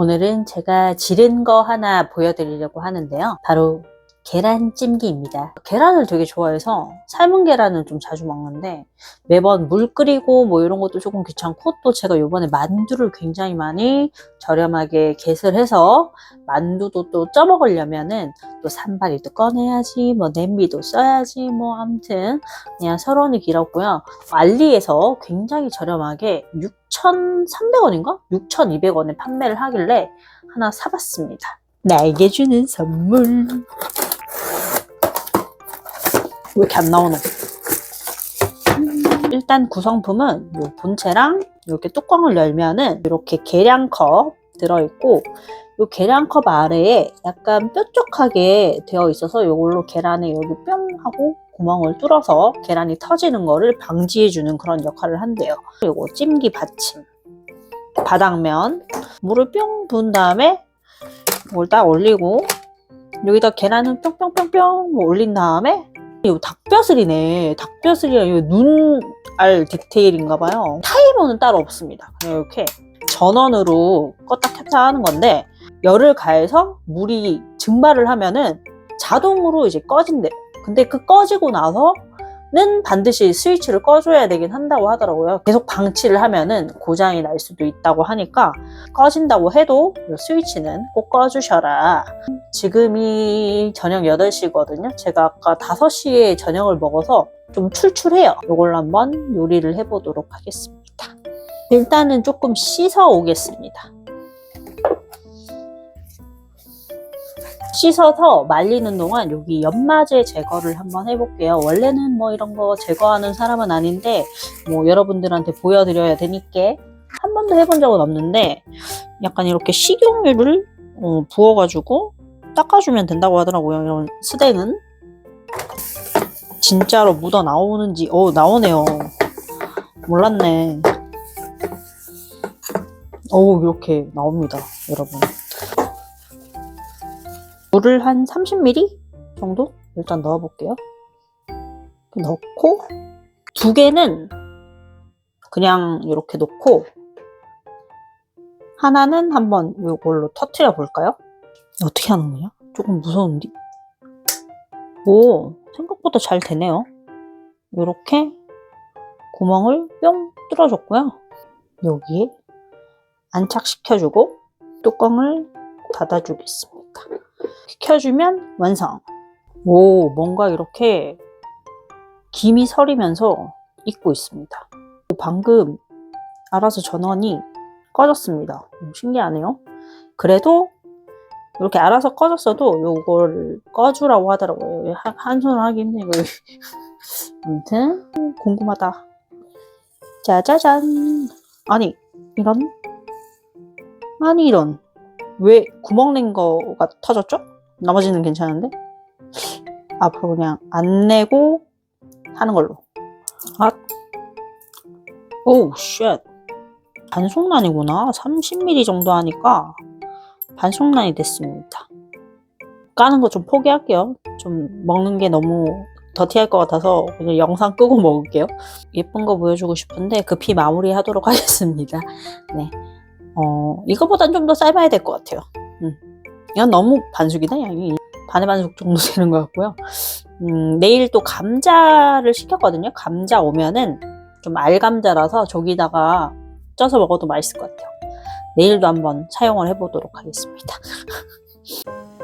오늘은 제가 지른 거 하나 보여드리려고 하는데요. 바로 계란찜기입니다. 계란을 되게 좋아해서 삶은 계란을 좀 자주 먹는데 매번 물 끓이고 뭐 이런 것도 조금 귀찮고 또 제가 이번에 만두를 굉장히 많이 저렴하게 개설해서 만두도 또 쪄먹으려면은 또 산발이도 꺼내야지 뭐 냄비도 써야지 뭐 아무튼 그냥 서론이 길었고요. 알리에서 굉장히 저렴하게 6,300원인가? 6,200원에 판매를 하길래 하나 사봤습니다. 나에게 주는 선물. 왜 이렇게 안 나오노? 일단 구성품은 요 본체랑 이렇게 뚜껑을 열면은 이렇게 계량컵 들어있고 요 계량컵 아래에 약간 뾰족하게 되어 있어서 이걸로 계란에 여기 뿅 하고 구멍을 뚫어서 계란이 터지는 거를 방지해 주는 그런 역할을 한대요. 그리고 찜기 받침, 바닥면, 물을 뿅 부은 다음에 이걸 딱 올리고 여기다 계란을 뿅뿅뿅뿅 올린 다음에 이거 닭뼈슬이네. 닭뼈슬이랑 이거 눈알 디테일인가 봐요. 타이머는 따로 없습니다. 이렇게 전원으로 껐다 켰다 하는 건데 열을 가해서 물이 증발을 하면은 자동으로 이제 꺼진대. 근데 그 꺼지고 나서 는 반드시 스위치를 꺼줘야 되긴 한다고 하더라고요. 계속 방치를 하면은 고장이 날 수도 있다고 하니까 꺼진다고 해도 이 스위치는 꼭 꺼주셔라. 지금이 저녁 8시거든요. 제가 아까 5시에 저녁을 먹어서 좀 출출해요. 이걸로 한번 요리를 해보도록 하겠습니다. 일단은 조금 씻어 오겠습니다. 씻어서 말리는 동안 여기 연마제 제거를 한번 해볼게요. 원래는 뭐 이런 거 제거하는 사람은 아닌데 뭐 여러분들한테 보여드려야 되니까 한 번도 해본 적은 없는데 약간 이렇게 식용유를 어, 부어가지고 닦아주면 된다고 하더라고요. 이런 스댕은 진짜로 묻어 나오는지 어 나오네요. 몰랐네. 오 이렇게 나옵니다, 여러분. 물을 한 30ml 정도 일단 넣어볼게요. 넣고 두 개는 그냥 이렇게 놓고 하나는 한번 이걸로 터트려 볼까요? 어떻게 하는 거냐? 조금 무서운데? 오, 생각보다 잘 되네요. 이렇게 구멍을 뿅 뚫어줬고요. 여기에 안착시켜주고 뚜껑을 닫아주겠습니다. 켜주면 완성. 오, 뭔가 이렇게 김이 서리면서 익고 있습니다. 방금 알아서 전원이 꺼졌습니다. 오, 신기하네요. 그래도 이렇게 알아서 꺼졌어도 요거를 꺼주라고 하더라고요. 한, 한 손으로 해. 이거. 아무튼 궁금하다. 짜자잔. 아니 이런? 아니 이런. 왜 구멍 낸 거가 터졌죠? 나머지는 괜찮은데? 앞으로 그냥 안 내고 하는 걸로. 아. 오우 쉣. 반속란이구나. 30mm 정도 하니까 반속란이 됐습니다. 까는 거 좀 포기할게요. 좀 먹는 게 너무 더티할 것 같아서 그냥 영상 끄고 먹을게요. 예쁜 거 보여주고 싶은데 급히 마무리 하도록 하겠습니다. 네. 어, 이거보단 좀 더 삶아야 될 것 같아요. 음. 이건 너무 반숙이다, 양이. 반의 반숙 정도 되는 것 같고요. 음, 내일 또 감자를 시켰거든요. 감자 오면은 좀 알감자라서 저기다가 쪄서 먹어도 맛있을 것 같아요. 내일도 한번 사용을 해보도록 하겠습니다.